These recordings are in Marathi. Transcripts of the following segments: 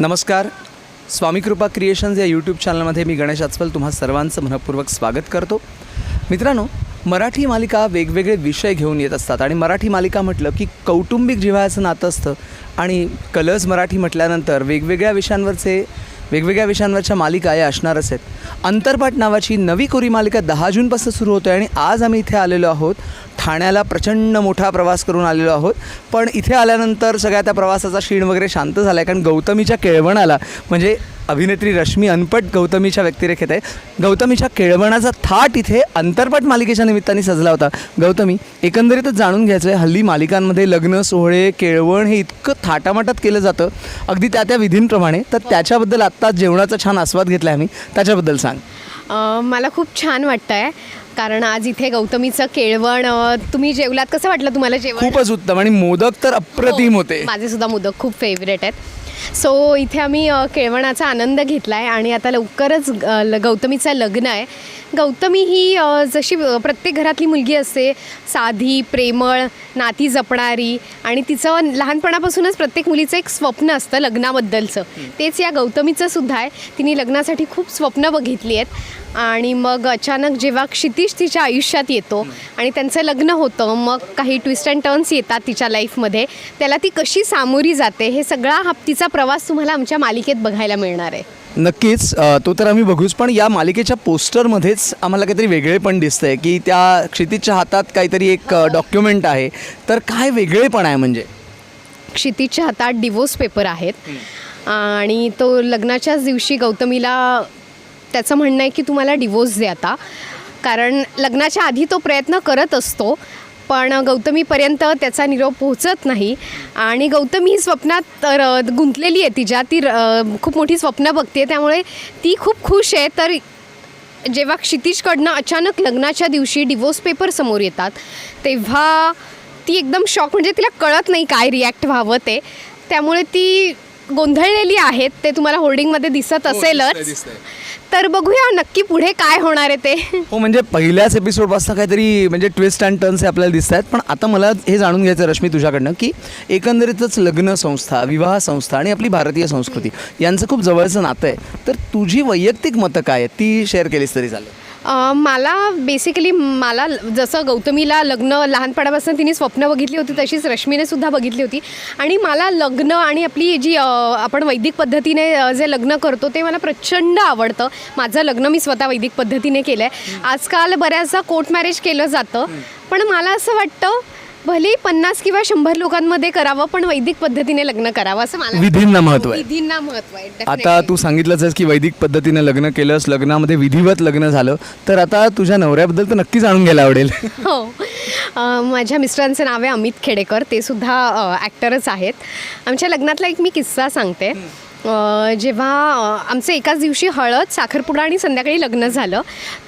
नमस्कार. स्वामी कृपा क्रिएशन्स या यूट्यूब चॅनलमध्ये मी गणेश आचवल तुम्हा सर्वांचं मनपूर्वक स्वागत करतो. मित्रांनो मराठी मालिका वेगवेगळे विषय घेऊन येत असतात आणि मराठी मालिका म्हटलं की कौटुंबिक जिव्हाळ्याचं नातं असतं आणि कलर्स मराठी म्हटल्यानंतर वेगवेगळ्या विषयांवरचे वेगवेगळ्या विषयांवरच्या मालिका या असणारच आहेत. अंतरपाठ नावाची नवी कोरी मालिका दहा जूनपासून सुरू होते आणि आज आम्ही इथे आलेलो आहोत ठाण्याला प्रचंड मोठा प्रवास करून आलेलो आहोत. पण इथे आल्यानंतर सगळ्या त्या प्रवासाचा शीण वगैरे शांत झाला आहे कारण गौतमीच्या केळवणाला म्हणजे अभिनेत्री रश्मी अनपट गौतमीच्या व्यक्तिरेखेत आहे. गौतमीच्या केळवणाचा थाट इथे अंतरपट मालिकेच्या निमित्ताने सजला होता. गौतमी एकंदरीतच जाणून घ्यायचं आहे हल्ली मालिकांमध्ये लग्न सोहळे केळवण हे इतकं थाटामाटात केलं जातं. अगदी त्या त्या विधींप्रमाणे. तर त्याच्याबद्दल आत्ता जेवणाचा छान आस्वाद घेतला आहे आम्ही. त्याच्याबद्दल सांग. मला खूप छान वाटतं आहे कारण आज इथे गौतमीचं केळवण अ, तुम्ही जेवलात? कसं वाटलं तुम्हाला जेवण? खूपच उत्तम आणि मोदक तर अप्रतिम हो, होते. माझे सुद्धा मोदक खूप फेवरेट आहेत. सो इथे आम्ही अ, केळवणाचा आनंद घेतला आहे आणि आता लवकरच अ, ल- गौतमीचं लग्न आहे. गौतमी ही जशी प्रत्येक घरातली मुलगी असते साधी प्रेमळ नाती जपणारी आणि तिचं लहानपणापासूनच प्रत्येक मुलीचं एक स्वप्न असतं लग्नाबद्दलचं. तेच या गौतमीचं सुद्धा आहे. तिने लग्नासाठी खूप स्वप्न बघितली आहेत. आणि मग अचानक जेव्हा क्षितिश तिच्या आयुष्यात येतो आणि त्यांचं लग्न होतं मग काही ट्विस्ट अँड टर्न्स येतात तिच्या लाईफमध्ये त्याला ती कशी सामोरी जाते हे सगळा हा तिचा प्रवास तुम्हाला आमच्या मालिकेत बघायला मिळणार आहे. नक्कीच तो तर आम्ही बघूच पण या मालिकेच्या पोस्टरमध्येच आम्हाला काहीतरी वेगळे पण दिसतंय की त्या क्षितिजच्या हातात काहीतरी एक डॉक्युमेंट आहे. तर काय वेगळेपण आहे म्हणजे? क्षितिजच्या हातात डिवोर्स पेपर आहेत. आणि तो लग्नाच्याच दिवशी गौतमीला त्याचं म्हणणं आहे की तुम्हाला डिवोर्स द्या आता. कारण लग्नाच्या आधी तो प्रयत्न करत असतो. पण गौतमीपर्यंत त्याचा निरोप पोहोचत नाही. आणि गौतमी ही स्वप्नात र- गुंतलेली आहे तिच्या. ती र- खूप मोठी स्वप्न बघते. त्यामुळे ती खूप खुश आहे. तर जेव्हा क्षितिजकडनं अचानक लग्नाच्या दिवशी डिवोर्स पेपर समोर येतात तेव्हा ती एकदम शॉक म्हणजे तिला कळत नाही काय रिॲक्ट व्हावं ते. त्यामुळे ती गोंधळलेली आहेत ते तुम्हाला होल्डिंगमध्ये दिसत असेलच. तर बघूया नक्की पुढे काय होणार आहे ते. हो म्हणजे पहिल्याच एपिसोडपासून काहीतरी म्हणजे ट्विस्ट अँड टर्न्स हे आपल्याला दिसत आहेत पण आता मला हे जाणून घ्यायचं आहे, रश्मी तुझ्याकडनं की एकंदरीतच लग्न संस्था विवाह संस्था आणि आपली भारतीय संस्कृती यांचं खूप जवळचं नातं आहे. तर तुझी वैयक्तिक मतं काय आहेत? ती शेअर केलीस तरी चालेल. मला बेसिकली मला जसं गौतमीला लग्न लहानपणापासून तिने स्वप्न बघितली होती तशीच रश्मीने सुद्धा बघितली होती. आणि मला लग्न आणि आपली जी आपण वैदिक पद्धतीने जे लग्न करतो ते मला प्रचंड आवडतं. माझं लग्न मी स्वतः वैदिक पद्धतीने केलं आहे आजकाल बऱ्याचदा कोर्ट मॅरेज केलं जातं. पण मला असं वाटतं भले पन्नास किंवा शंभर लोकांमध्ये करावं पण वैदिक पद्धतीने लग्न करावं असं मला विधींना महत्त्व आहे. विधींना महत्त्व आहे आता definitely. तू सांगितलंच आहेस की वैदिक पद्धतीनं लग्न केलंस लग्नामध्ये विधिवत लग्न झालं तर आता तुझ्या नवऱ्याबद्दल तर नक्की जाणून घ्यायला आवडेल. हो. अ, माझ्या मिस्टरांचं नाव आहे अमित खेडेकर ते सुद्धा ॲक्टरच आहेत. आमच्या लग्नातला एक मी किस्सा सांगते. जेव्हा आमचं एकाच दिवशी हळद साखरपुडा आणि संध्याकाळी लग्न झालं.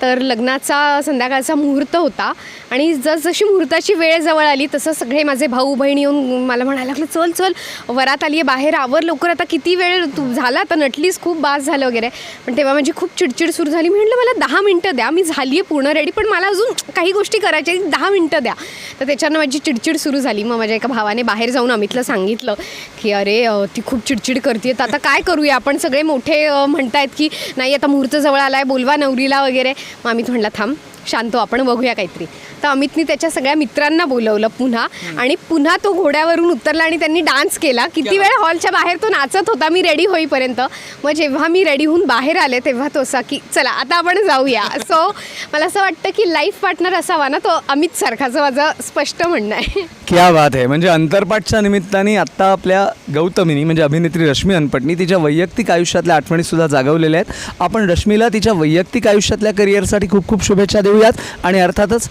तर लग्नाचा संध्याकाळचा मुहूर्त होता आणि जसजशी मुहूर्ताची वेळ जवळ आली तसं सगळे माझे भाऊ बहीण येऊन मला म्हणायला लागलं चल चल वरात आली आहे बाहेर आवर लवकर आता किती वेळ तू झाला आता नटलीस खूप बास झालं वगैरे. पण तेव्हा माझी खूप चिडचिड सुरू झाली. म्हटलं मला दहा मिनटं द्या मी झाली आहे पूर्ण रेडी पण मला अजून काही गोष्टी करायच्या दहा मिनटं द्या. तर त्याच्यानं माझी चिडचिड सुरू झाली. मग माझ्या एका भावाने बाहेर जाऊन अमितला सांगितलं की अरे ती खूप चिडचिड करते तर आता काय करूया? आपण सगळे मोठे म्हणतायत की नाही आता मुहूर्त जवळ आला आहे बोलवा नवरीला वगैरे. मग अमित म्हटला थांब शांत हो, आपण बघूया काहीतरी. तर अमितनी त्याच्या सगळ्या मित्रांना बोलवलं पुन्हा आणि पुन्हा तो घोड्यावरून उतरला आणि त्यांनी डान्स केला. किती वेळ हॉलच्या बाहेर तो नाचत होता मी रेडी होईपर्यंत. मग जेव्हा मी रेडी होऊन बाहेर आले तेव्हा तो असा की चला आता आपण जाऊया. सो मला असं वाटतं की लाईफ पार्टनर असावा ना तो अमित सारखाचं माझं स्पष्ट म्हणणं आहे. क्या बात आहे म्हणजे अंतरपाठच्या निमित्ताने आत्ता आपल्या गौतमीनी म्हणजे अभिनेत्री रश्मी अनपटनी तिच्या वैयक्तिक आयुष्यातल्या आठवणी सुद्धा जागवलेल्या आहेत. आपण रश्मीला तिच्या वैयक्तिक आयुष्यातल्या करिअरसाठी खूप खूप शुभेच्छा देऊयात. आणि अर्थातच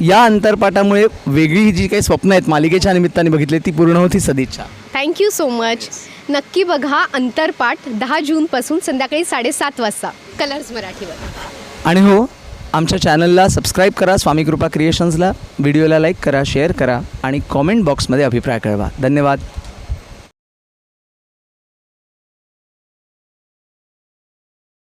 या अंतरपाठामुळे वेगळी ही जी काही स्वप्न आहेत मालिकेच्या निमित्ताने बघितली ती पूर्ण होती सदिच्छा. थँक्यू सो मच नक्की बघा अंतरपाठ दहा जूनपासून संध्याकाळी साडेसात वाजता कलर्स मराठीवर. आणि हो आमच्या चॅनलला सबस्क्राईब करा स्वामी कृपा क्रिएशन्सला व्हिडिओला लाईक करा शेअर करा आणि कॉमेंट बॉक्समध्ये अभिप्राय कळवा. धन्यवाद.